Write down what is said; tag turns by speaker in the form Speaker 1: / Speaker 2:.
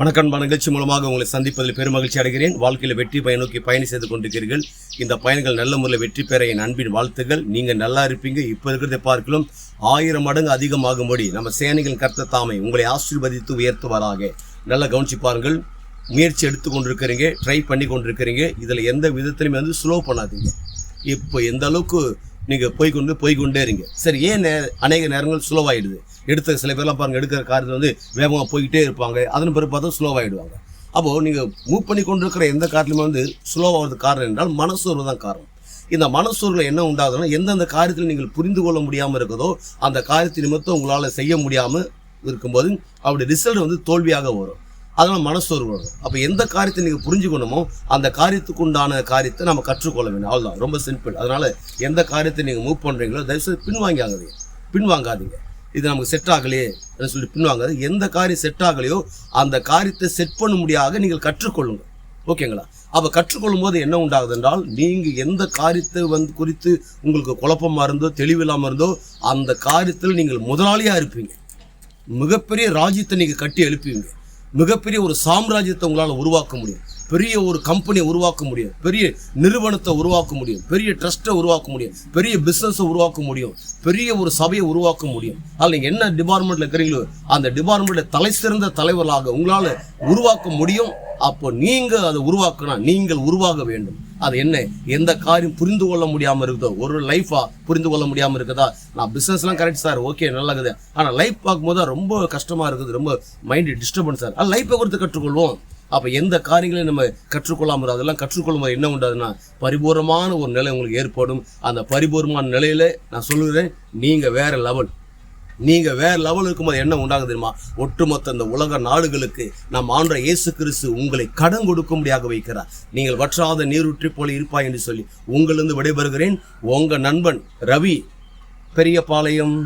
Speaker 1: வணக்கம் நிகழ்ச்சி மூலமாக உங்களை சந்திப்பதில் பெருமகிழ்ச்சி அடைகிறேன். வாழ்க்கையில் வெற்றி பயன் நோக்கி பயணம் செய்து கொண்டிருக்கிறீர்கள். இந்த பயணங்கள் நல்ல முறையில் வெற்றி பெற என் அன்பின் வாழ்த்துகள் நீங்கள் நல்லா இருப்பீங்க. இப்போ இருக்கிறதை பார்க்கலாம் ஆயிரம் மடங்கு அதிகமாகும்படி நம்ம சேனைகள் கர்த்த தாமை உங்களை ஆசீர்வதித்து உயர்த்துவாராக. நல்லா கவனிச்சு பாருங்கள். முயற்சி எடுத்து கொண்டிருக்கிறீங்க. ட்ரை பண்ணி கொண்டிருக்கிறீங்க. இதில் எந்த விதத்துலையுமே வந்து ஸ்லோ பண்ணாதீங்க. இப்போ எந்த அளவுக்கு நீங்கள் போய்கொண்டு போய்கொண்டே இருங்க. சரி ஏன் நே அநேக நேரங்கள் ஸ்லோவாகிடுது எடுத்த சில பேர்லாம் பாருங்கள் எடுக்கிற காரியத்தில் வந்து வேகமாக போய்கிட்டே இருப்பாங்க. அதன் பிறகு பார்த்தா ஸ்லோவாகிடுவாங்க அப்போது நீங்கள் மூவ் பண்ணி கொண்டிருக்கிற எந்த காரியத்திலுமே வந்து ஸ்லோவாகிறது காரணம் என்றால் மனசோர்வு தான் காரணம். இந்த மனசூரில் என்ன உண்டாகுதுன்னா எந்தெந்த காரியத்தில் நீங்கள் புரிந்து கொள்ள முடியாமல் இருக்குதோ அந்த காரியத்தை நிமித்தம் உங்களால் செய்ய முடியாமல் இருக்கும்போது அப்படி ரிசல்ட் வந்து தோல்வியாக வரும். அதனால் மனசோர்வு வரும். அப்போ எந்த காரியத்தை நீங்கள் புரிஞ்சுக்கணுமோ அந்த காரியத்துக்கு உண்டான காரியத்தை நம்ம கற்றுக்கொள்ள வேண்டும். அவ்வளோதான் ரொம்ப சிம்பிள் அதனால் எந்த காரியத்தை நீங்கள் மூவ் பண்ணுறீங்களோ தயவுசெய்து பின்வாங்கி பின்வாங்காதீங்க பின்வாங்காதீங்க. இது நமக்கு செட் ஆகலையே அப்படின்னு சொல்லி பின்வாங்க எந்த காரியம் செட் ஆகலையோ அந்த காரியத்தை செட் பண்ண முடியாத நீங்கள் கற்றுக்கொள்ளுங்க ஓகேங்களா அப்போ கற்றுக்கொள்ளும் போது என்ன உண்டாகுது என்றால் நீங்கள் எந்த காரியத்தை வந்து குறித்து உங்களுக்கு குழப்பமாக இருந்தோ தெளிவில்லாமல் இருந்தோ அந்த காரியத்தில் நீங்கள் முதலாளியாக இருப்பீங்க. மிகப்பெரிய ராஜ்யத்தை நீங்கள் கட்டி எழுப்புவீங்க மிகப்பெரிய ஒரு சாம்ராஜ்யத்தை உங்களால் உருவாக்க முடியும். பெரிய ஒரு கம்பெனியை உருவாக்க முடியும். பெரிய நிறுவனத்தை உருவாக்க முடியும். பெரிய ட்ரஸ்ட்டை உருவாக்க முடியும். பெரிய பிஸ்னஸை உருவாக்க முடியும். பெரிய ஒரு சபையை உருவாக்க முடியும். அதில் நீங்கள் என்ன டிபார்ட்மெண்ட்டில் இருக்கிறீங்களோ அந்த டிபார்ட்மெண்ட்டில் தலை சிறந்த தலைவர்களாக உங்களால் உருவாக்க முடியும். அப்போ நீங்கள் அதை உருவாக்கினா நீங்கள் உருவாக வேண்டும். அது என்ன? எந்த காரியம் புரிந்து கொள்ள முடியாமல் இருக்குதோ ஒரு லைஃபா புரிந்து கொள்ள முடியாமல் இருக்குதா? நான் பிஸ்னஸ்லாம் கரெக்ட் சார் ஓகே நல்லா இருக்குது. ஆனால் லைஃப் பார்க்கும்போது ரொம்ப கஷ்டமாக இருக்குது. ரொம்ப மைண்டு டிஸ்டர்பன்ஸ் சார் அது லைஃப்பை கொடுத்து கற்றுக்கொள்வோம். அப்போ எந்த காரியங்களையும் நம்ம கற்றுக்கொள்ளாமல் அதெல்லாம் கற்றுக்கொள்ளும் போது என்ன உண்டாதுன்னா பரிபூர்ணமான ஒரு நிலை உங்களுக்கு ஏற்படும். அந்த பரிபூர்ணமான நிலையில நான் சொல்லுகிறேன் நீங்கள் வேற லெவல் நீங்கள் வேற லெவல் இருக்கும்போது என்ன உண்டாகுது தெரியுமா? ஒட்டுமொத்த இந்த உலக நாடுகளுக்கு நம் ஆண்ட இயேசு கிறிஸ்து உங்களை கடன் கொடுக்கும்படியாக வைக்கிறார். நீங்கள் வற்றாத நீரூற்றி போல இருப்பாய் என்று சொல்லி உங்களிருந்து விடைபெறுகிறேன். உங்கள் நண்பன் ரவி பெரியபாளையம்.